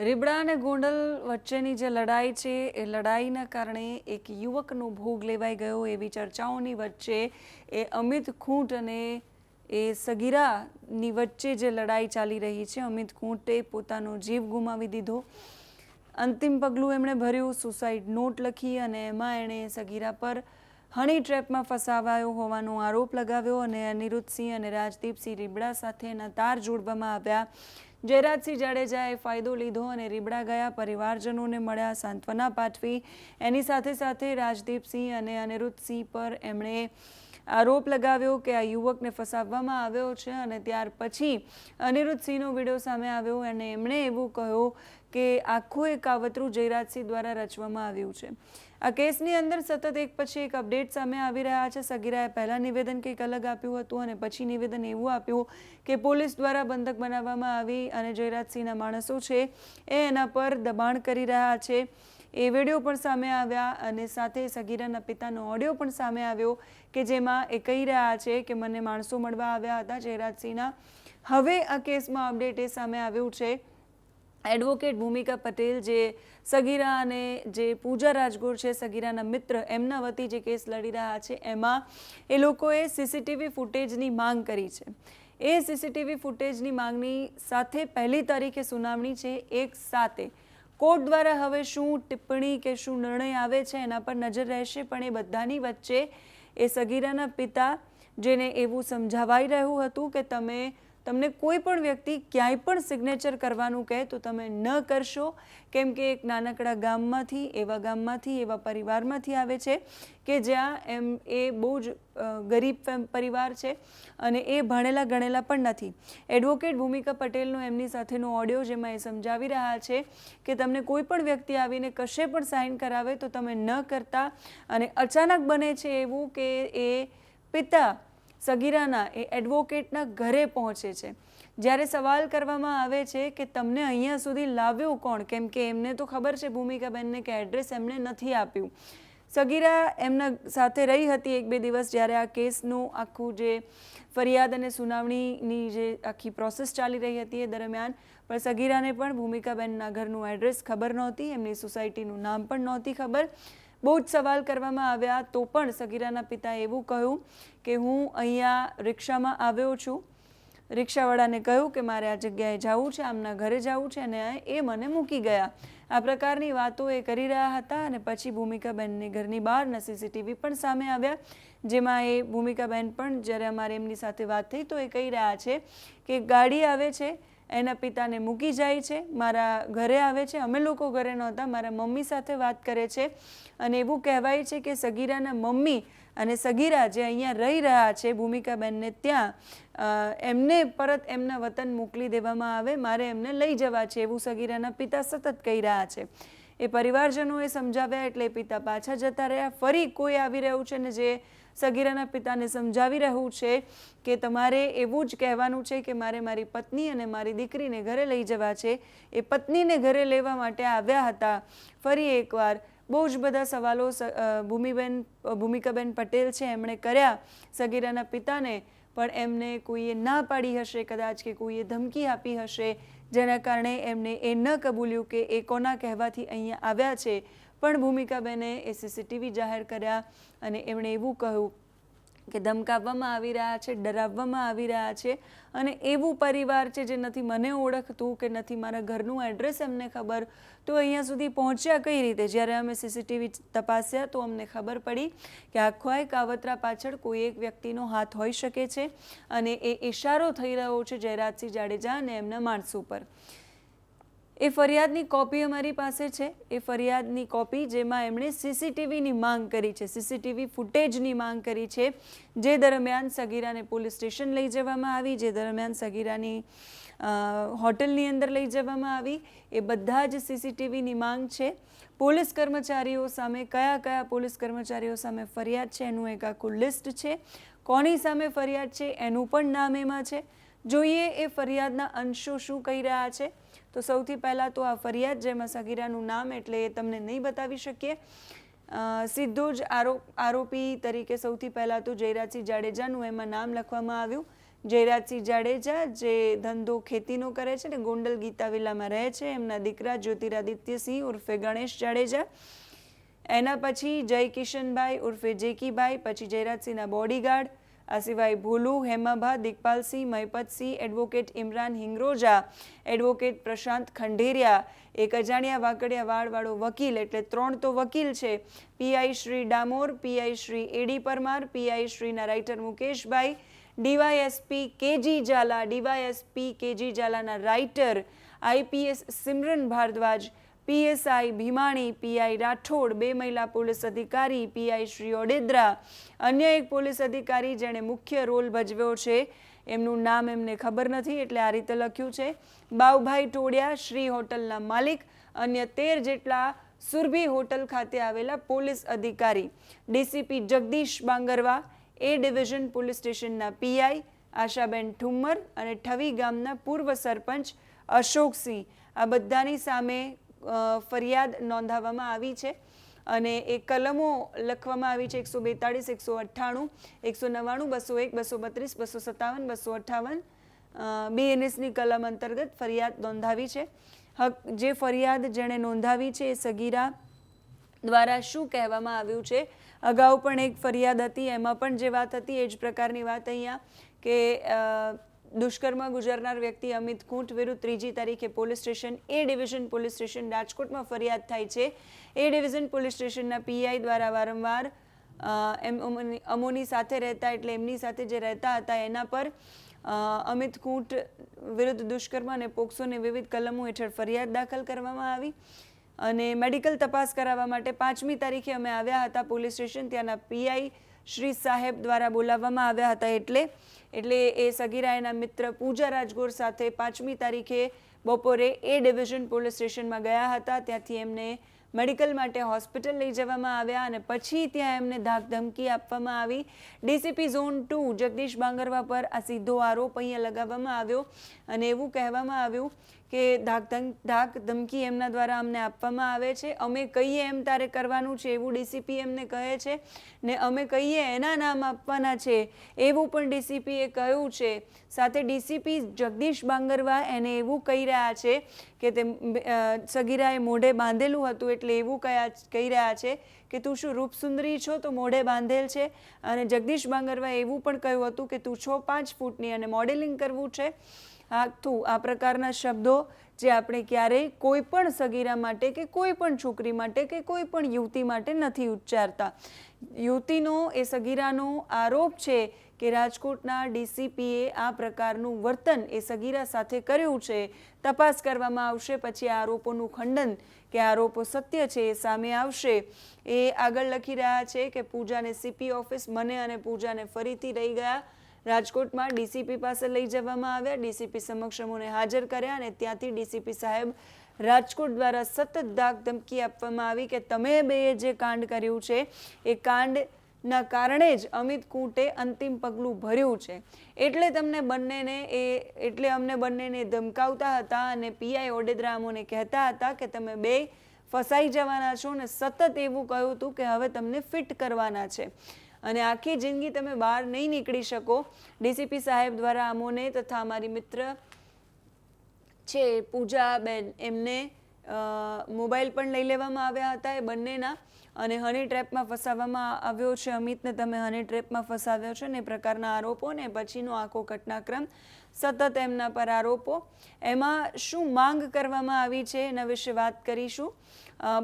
રીબડા અને ગોંડલ વચ્ચેની જે લડાઈ છે, એ લડાઈના કારણે એક યુવકનો ભોગ લેવાઈ ગયો. એવી ચર્ચાઓની વચ્ચે એ અમિત ખૂંટ અને એ સગીરાની વચ્ચે જે લડાઈ ચાલી રહી છે, અમિત ખૂંટે પોતાનો જીવ ગુમાવી દીધો. અંતિમ પગલું એમણે ભર્યું, સુસાઇડ નોટ લખી અને એમાં એણે સગીરા પર હની ટ્રેપમાં ફસાવાયો હોવાનો આરોપ લગાવ્યો અને અનિરુદ્ધસિંહ અને રાજદીપસિંહ રીબડા સાથે એના તાર જોડવામાં આવ્યા. જયરાજસિંહ જાડેજાએ ફાયદો લીધો અને રીબડા ગયા. પરિવારજનોને મળ્યા સાંત્વના પાઠવી. એની સાથે સાથે રાજદીપસિંહ અને અનિરુદ્ધસિંહ પર એમણે આરોપ લગાવ્યો કે આ યુવકને ફસાવવામાં આવ્યો છે અને ત્યાર પછી અનિરુદ્ધસિંહનો વીડિયો સામે આવ્યો અને એમણે એવું કહ્યું કે આખું એક કાવતરું જયરાજસિંહ દ્વારા રચવામાં આવ્યું છે. આ કેસની અંદર સતત એક પછી એક અપડેટ સામે આવી રહ્યા છે. સગીરાએ પહેલાં નિવેદન કંઈક અલગ આપ્યું હતું અને પછી નિવેદન એવું આપ્યું કે પોલીસ દ્વારા બંધક બનાવવામાં આવી અને જયરાજસિંહના માણસો છે એ એના પર દબાણ કરી રહ્યા છે. એ વીડિયો પણ સામે આવ્યા અને સાથે સગીરાના પિતાનો ઓડિયો પણ સામે આવ્યો કે જેમાં એ કહી રહ્યા છે કે મને માણસો મળવા આવ્યા હતા જયરાજસિંહના. હવે આ કેસમાં અપડેટ એ સામે આવ્યું છે. એડવોકેટ ભૂમિકા પટેલ જે સગીરા અને જે પૂજા રાજગોર છે, સગીરાના મિત્ર, એમના વતી જે કેસ લડી રહ્યા છે, એમાં એ લોકોએ સીસીટીવી ફૂટેજની માંગ કરી છે. એ સીસીટીવી ફૂટેજની માંગની સાથે પહેલી તારીખે સુનાવણી છે, એક સાતે કોર્ટ દ્વારા હવે શું ટિપ્પણી કે શું નિર્ણય આવે છે એના પર નજર રહેશે, પણ એ બધાની વચ્ચે એ સગીરાના પિતા જેને એવું સમજાવાઈ રહ્યું હતું કે તમે તમને કોઈ પણ વ્યક્તિ ક્યાંય પણ સિગ્નેચર કરવાનું કહે તો તમે ન કરશો. કેમ કે એક નાનકડા ગામમાંથી, એવા ગામમાંથી, એવા પરિવારમાંથી આવે છે કે જ્યાં એમ એ બહુ જ ગરીબ પરિવાર છે અને એ ભણેલા ગણેલા પણ નથી. એડવોકેટ ભૂમિકા પટેલનો એમની સાથેનો ઓડિયો જેમાં એ સમજાવી રહ્યા છે કે તમને કોઈ પણ વ્યક્તિ આવીને કશે પણ સાઇન કરાવે તો તમે ન કરતા અને અચાનક બને છે એવું કે એ પિતા સગીરાના એ એડવોકેટના ઘરે પહોંચે છે. જ્યારે સવાલ કરવામાં આવે છે કે તમને અહીંયા સુધી લાવ્યો કોણ? કેમ કે એમને તો ખબર છે ભૂમિકાબેનને કે એડ્રેસ એમણે નથી આપ્યું. સગીરા એમના સાથે રહી હતી એક બે દિવસ જ્યારે આ કેસનું આખું જે ફરિયાદ અને સુનાવણીની જે આખી પ્રોસેસ ચાલી રહી હતી એ દરમિયાન, પણ સગીરાને પણ ભૂમિકાબેનના ઘરનું એડ્રેસ ખબર નહોતી, એમની સોસાયટીનું નામ પણ નહોતી ખબર. બહુ જ સવાલ કરવામાં આવ્યા, તો પણ સગીરાના પિતાએ એવું કહ્યું કે હું અહીંયા રિક્ષામાં આવ્યો છું. રિક્ષાવાળાને કહ્યું કે મારે આ જગ્યાએ જવું છે, આમના ઘરે જવું છે અને એ મને મૂકી ગયા. આ પ્રકારની વાતો એ કરી રહ્યા હતા અને પછી ભૂમિકાબેનની ઘરની બહારના સીસીટીવી પણ સામે આવ્યા, જેમાં એ ભૂમિકાબેન પણ જ્યારે અમારે એમની સાથે વાત થઈ તો એ કહી રહ્યા છે કે ગાડી આવે છે એના પિતાને મૂકી જાય છે, મારા ઘરે આવે છે. અમે લોકો ઘરે નહોતા, મારા મમ્મી સાથે વાત કરે છે અને એવું કહેવાય છે કે સગીરાના મમ્મી અને સગીરા જે અહીંયા રહી રહ્યા છે, ભૂમિકાબેનને ત્યાં એમને પરત એમના વતન મોકલી દેવામાં આવે, મારે એમને લઈ જવા છે એવું સગીરાના પિતા સતત કહી રહ્યા છે. એ પરિવારજનોએ સમજાવ્યા એટલે પિતા પાછા જતા રહ્યા. ફરી કોઈ આવી રહ્યું છે ને જે સગીરાના પિતાને સમજાવી રહ્યું છે કે તમારે એવું જ કહેવાનું છે કે મારે મારી પત્ની અને મારી દીકરીને ઘરે લઈ જવા છે. એ પત્નીને ઘરે લેવા માટે આવ્યા હતા. ફરી એકવાર બહુ જ બધા સવાલો ભૂમિબેન ભૂમિકાબેન પટેલ છે, એમણે કર્યા. સગીરાના પિતાને પણ એમને કોઈએ ના પાડી હશે, કદાચ કે કોઈએ ધમકી આપી હશે. જેના કારણે એમને એ ન કબૂલ્યું કે એ કોના કહેવાથી અહીંયા આવ્યા છે. પણ ભૂમિકાબેને એ સીસીટીવી જાહેર કર્યા અને એમણે એવું કહ્યું કે ધમકાવવામાં આવી રહ્યા છે, ડરાવવામાં આવી રહ્યા છે અને એવું પરિવાર છે જે નથી મને ઓળખતું કે નથી મારા ઘરનું એડ્રેસ એમને ખબર, તો અહીંયા સુધી પહોંચ્યા કઈ રીતે? જ્યારે અમે સીસીટીવી તપાસ્યા તો અમને ખબર પડી કે આખો એક કાવતરા પાછળ કોઈ એક વ્યક્તિનો હાથ હોઈ શકે છે અને એ ઇશારો થઈ રહ્યો છે જયરાજસિંહ જાડેજા અને એમના માણસો પર. એ ફરિયાદની કોપી અમારી પાસે છે. એ ફરિયાદની કોપી જેમાં એમણે સીસીટીવીની માંગ કરી છે. સીસીટીવી ફૂટેજની માંગ કરી છે. જે દરમિયાન સગીરાને પોલીસ સ્ટેશન લઈ જવામાં આવી, જે દરમિયાન સગીરાની હોટલની અંદર લઈ જવામાં આવી. એ બધા જ સીસીટીવીની માંગ છે. પોલીસ કર્મચારીઓ સામે કયા કયા પોલીસ કર્મચારીઓ સામે ફરિયાદ છે એનું એક આખું લિસ્ટ છે. કોની સામે ફરિયાદ છે એનું પણ નામ એમાં છે. જોઈએ એ ફરિયાદના અંશો શું કહી રહ્યા છે. તો સૌથી પહેલાં તો આ ફરિયાદ, જેમાં સગીરાનું નામ એટલે એ તમને નહીં બતાવી શકીએ. સીધો જ આરોપ આરોપી તરીકે સૌથી પહેલાં તો જયરાજસિંહ જાડેજાનું એમાં નામ લખવામાં આવ્યું. જયરાજસિંહ જાડેજા, જે ધંધો ખેતીનો કરે છે ને, ગોંડલ ગીતા વિલામાં રહે છે, એમના દીકરા જ્યોતિરાદિત્યસિંહ ઉર્ફે ગણેશ જાડેજા. એના પછી જય કિશનભાઈ ઉર્ફે જેકીભાઈ, પછી જયરાજસિંહના બોડીગાર્ડ આ સિવાય ભોલુ, હેમાભા, દિગપાલસિંહ મહિપતસિંહ એડવોકેટ ઇમરાન હિંગરોજા એડવોકેટ પ્રશાંત ખંડેરિયા, એક અજાણ્યા વાકડિયા વાળવાળો વકીલ એટલે ત્રણ તો વકીલ છે. PI Shri Damor, PI Shri AD Parmar, PI શ્રીના writer Mukeshbhai, DYSP KG Zala, DYSP KG ઝાલાના writer IPS Simran Bhardwaj PSI Bhimani, PI Rathod, બે મહિલા પોલીસ અધિકારી, પીઆઈ શ્રી ઓડેદરા. અન્ય એક પોલીસ અધિકારી જેણે મુખ્ય રોલ ભજવ્યો છે. એમનું નામ એમને ખબર નથી એટલે આ રીતે લખ્યું છે. બાવભાઈ ટોડિયા શ્રી હોટલના માલિક, અન્ય તેર જેટલા સુરભી હોટલ ખાતે આવેલા પોલીસ અધિકારી. DCP Jagdish Bangarwa, A division police સ્ટેશનના પીઆઈ, આશાબેન ઠુમ્મર અને ઠવી ગામના પૂર્વ સરપંચ અશોકસિંહ. આ બધાની સામે ફરિયાદ નોંધાવવામાં આવી છે અને એ કલમો લખવામાં આવી છે એકસો બેતાળીસ, એકસો અઠ્ઠાણું, એકસો નવ્વાણું, બસો એક, બસો બત્રીસ, બસો સત્તાવન, બસો અઠ્ઠાવન બીએનએસની કલમ અંતર્ગત ફરિયાદ નોંધાવી છે. હક, જે ફરિયાદ જેણે નોંધાવી છે એ સગીરા દ્વારા શું કહેવામાં આવ્યું છે? અગાઉ પણ એક ફરિયાદ હતી, એમાં પણ જે વાત હતી એ જ પ્રકારની વાત અહીંયા કે દુષ્કર્મ ગુજરનાર વ્યક્તિ અમિત કુંટ વિરુદ્ધ ત્રીજી તારીખે police station, A division police station રાજકોટમાં ફરિયાદ થાય છે. એ ડિવિઝન પોલીસ સ્ટેશનના પીઆઈ દ્વારા વારંવાર એમ અમોની- સાથે રહેતા એટલે એમની સાથે જે રહેતા હતા એના પર અમિત કુંટ વિરુદ્ધ દુષ્કર્મ અને પોક્સોની વિવિધ કલમો હેઠળ ફરિયાદ દાખલ કરવામાં આવી. અને મેડિકલ તપાસ કરાવવા માટે પાંચમી તારીખે અમે આવ્યા હતા પોલીસ સ્ટેશન. ત્યાંના પીઆઈ શ્રી સાહેબ દ્વારા બોલાવવામાં આવ્યા હતા એટલે એટલે એ સગીરા એના મિત્ર પૂજા રાજગોર સાથે પાંચમી તારીખે બપોરે એ ડિવિઝન પોલીસ સ્ટેશનમાં ગયા હતા. ત્યાંથી એમને મેડિકલ માટે હોસ્પિટલ લઈ જવામાં આવ્યા અને પછી ત્યાં એમને ધાક ધમકી આપવામાં આવી. DCP zone two Jagdish Bangarwa પર આ સીધો આરોપ અહીંયા લગાવવામાં આવ્યો અને એવું કહેવામાં આવ્યું કે ધાક ધાક ધમકી એમના દ્વારા અમને આપવામાં આવે છે. અમે કહીએ એમ તારે કરવાનું છે એવું ડીસીપી એમને કહે છે ને અમે કહીએ એના નામ આપવાના છે એવું પણ ડીસીપીએ કહ્યું છે. સાથે ડીસીપી જગદીશ બાંગરવા એને એવું કહી રહ્યા છે કે તે સગીરાએ મોઢે બાંધેલું હતું એટલે એવું કયા, કહી રહ્યા છે કે તું શું રૂપસુંદરી છો તો મોઢે બાંધેલ છે. અને જગદીશ બાંગરવા એવું પણ કહ્યું હતું કે તું છો પાંચ ફૂટની અને મોડેલિંગ કરવું છે. આખું આ પ્રકારના શબ્દો જે આપણે ક્યારેય કોઈ પણ સગીરા માટે કે કોઈ પણ છોકરી માટે કે કોઈ પણ યુવતી માટે નથી ઉચ્ચારતા. યુવતીનો એ સગીરાનો આરોપ છે કે રાજકોટના ડીસીપીએ આ પ્રકારનું વર્તન એ સગીરા સાથે કર્યું છે. તપાસ કરવામાં આવશે, પછી આરોપોનું ખંડન કે આરોપો સત્ય છે એ સામે આવશે. એ આગળ લખી રહ્યા છે કે પૂજાને સીપી ઓફિસ મને અને પૂજાને ફરીથી રહી ગયા. રાજકોટમાં ડીસીપી પાસે લઈ જવામાં આવ્યા. ડીસીપી સમક્ષ અમોને હાજર કર્યા અને ત્યાંથી ડીસીપી સાહેબ રાજકોટ દ્વારા સતત દાગ ધમકી આપવામાં આવી કે તમે બેએ જે કાંડ કર્યું છે, એ કાંડના કારણે જ અમિત કુંટે અંતિમ પગલું ભર્યું છે. એટલે તમને બંનેને એ, એટલે અમને બંનેને ધમકાવતા હતા અને પીઆઈ ઓડેદરા અમોને કહેતા હતા કે તમે બે ફસાઈ જવાના છો ને સતત એવું કહ્યું હતું કે હવે તમને ફિટ કરવાના છે. અને આખી જિંદગી તમે બહાર નહીં નીકળી શકો. ડીસીપી સાહેબ દ્વારા અમોને તથા અમારી મિત્ર છે, પૂજાબેન, એમને મોબાઈલ પણ લઈ લેવામાં આવ્યા હતા એ બંનેના. અને હની ટ્રેપમાં ફસાવવામાં આવ્યો છે અમિતને તમે હની ટ્રેપમાં ફસાવ્યો છે ને પ્રકારના આરોપો ને પછીનો આખો ઘટનાક્રમ સતત એમના પર આરોપો. એમાં શું માંગ કરવામાં આવી છે એના વિશે વાત કરીશું.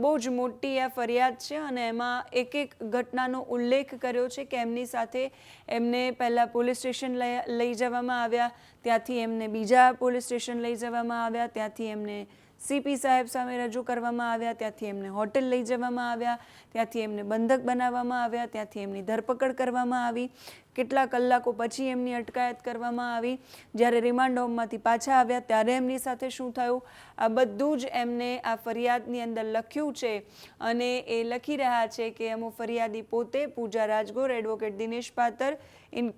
બહુ જ મોટી આ ફરિયાદ છે અને એમાં એક એક ઘટનાનો ઉલ્લેખ કર્યો છે કે એમની સાથે એમને પહેલાં પોલીસ સ્ટેશન લઈ જવામાં આવ્યા. ત્યાંથી એમને બીજા પોલીસ સ્ટેશન લઈ જવામાં આવ્યા. ત્યાંથી એમને સીપી સાહેબ સામે રજૂ કરવામાં આવ્યા, ત્યાંથી એમને હોટેલ લઈ જવામાં આવ્યા, ત્યાંથી એમને બંધક બનાવવામાં આવ્યા, ત્યાંથી એમની ધરપકડ કરવામાં આવી. કેટલા કલાકો પછી એમની અટકાયત કરવામાં આવી. જ્યારે રિમાન્ડ હોમમાંથી પાછા આવ્યા, ત્યારે એમની સાથે શું થયું? આ બધું જ એમને આ ફરિયાદની અંદર લખ્યું છે અને એ લખી રહ્યા છે કે અમુક ફરિયાદી પોતે Puja Rajgor, advocate Dinesh Patar, in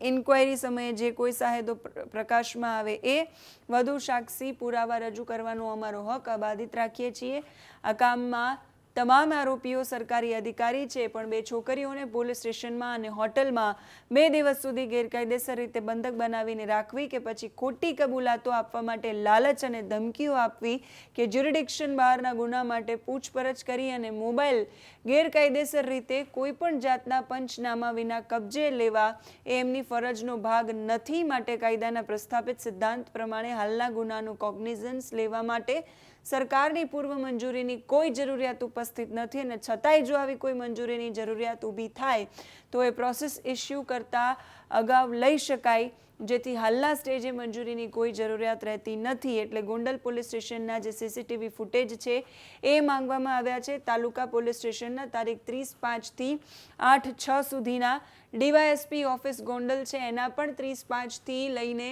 inquiry સમયે જે કોઈ સાહેદો પ્ર- પ્રકાશમાં આવે એ વધુ સાક્ષી પુરાવા રજૂ કરવાનો અમારો હક અબાધિત રાખીએ છીએ. આ કામમાં તમામ આરોપીઓ સરકારી અધિકારી છે, પણ બે છોકરીઓને પોલીસ સ્ટેશનમાં અને હોટલમાં બે દિવસ સુધી ગેરકાયદેસર રીતે બંધક બનાવીને રાખવી કે પછી ખોટી કબૂલાતો આપવા માટે લાલચ અને ધમકીઓ આપવી કે જ્યુરિડિક્શન બહારના ગુના માટે પૂછપરછ કરી અને મોબાઈલ ગેરકાયદેસર રીતે કોઈ પણ જાતના પંચનામા વિના કબજે લેવા એ એમની ફરજનો ભાગ નથી માટે કાયદાના પ્રસ્થાપિત સિદ્ધાંત પ્રમાણે હાલના ગુનાનું કોગ્નિઝન્સ લેવા માટે સરકારની પૂર્વ મંજૂરીની કોઈ જરૂરિયાત ઉપસ્થિત નથી અને છતાંય જો આવી કોઈ મંજૂરીની જરૂરિયાત ઊભી થાય, તો એ પ્રોસેસ ઇસ્યુ કરતાં અગાઉ લઈ શકાય જેથી હાલના સ્ટેજે મંજૂરીની કોઈ જરૂરિયાત રહેતી નથી એટલે ગોંડલ પોલીસ સ્ટેશનના જે સીસીટીવી ફૂટેજ છે એ માંગવામાં આવ્યા છે. તાલુકા પોલીસ સ્ટેશનના તારીખ ત્રીસ પાંચથી આઠ છ સુધીના ડીવાયએસપી ઓફિસ ગોંડલ છે. એના પણ ત્રીસ પાંચથી લઈને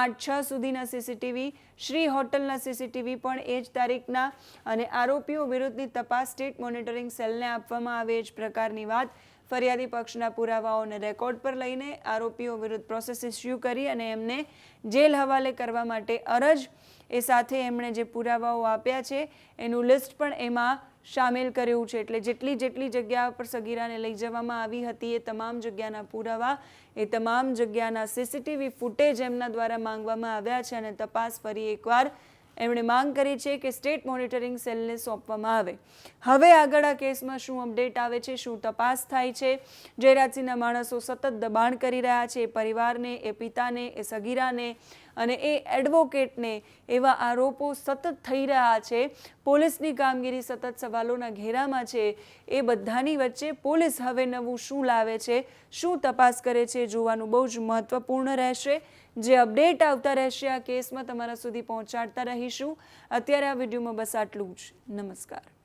આઠ છ સુધીના સીસીટીવી, શ્રી હોટલના સીસીટીવી પણ એ જ તારીખના અને આરોપીઓ વિરુદ્ધની તપાસ, સ્ટેટ મોનિટરિંગ સેલને આપવામાં આવે એ જ પ્રકારની વાત ફરિયાદી પક્ષના પુરાવાઓને રેકોર્ડ પર લઈને આરોપીઓ વિરુદ્ધ પ્રોસેસ ઇસ્યુ કરી અને એમને જેલ હવાલે કરવા માટે અરજ. એ સાથે એમણે જે પુરાવાઓ આપ્યા છે, એનું લિસ્ટ પણ એમાં સામેલ કર્યું છે. એટલે જેટલી જેટલી જગ્યા પર સગીરાને લઈ જવામાં આવી હતી, એ તમામ જગ્યાના પુરાવા, એ તમામ જગ્યાના સીસીટીવી ફૂટેજ એમના દ્વારા માંગવામાં આવ્યા છે અને તપાસ ફરી એકવાર એમણે માંગ કરી છે કે સ્ટેટ મોનિટરિંગ સેલને સોંપવામાં આવે. હવે આગળ આ કેસમાં શું અપડેટ આવે છે, શું તપાસ થાય છે? જયરાજસિંહના માણસો સતત દબાણ કરી રહ્યા છે. એ પરિવારને, એ પિતાને, એ સગીરાને અને એ એડવોકેટને એવા આરોપો સતત થઈ રહ્યા છે. પોલીસની કામગીરી સતત સવાલોના ઘેરામાં છે. એ બધાની વચ્ચે પોલીસ હવે નવું શું લાવે છે? શું તપાસ કરે છે? જોવાનું બહુ જ મહત્વપૂર્ણ રહેશે. જે અપડેટ આવતા રહેશે આ કેસમાં તમારા સુધી પહોંચાડતા રહીશું. અત્યારે આ વિડીયોમાં બસ આટલું જ. નમસ્કાર.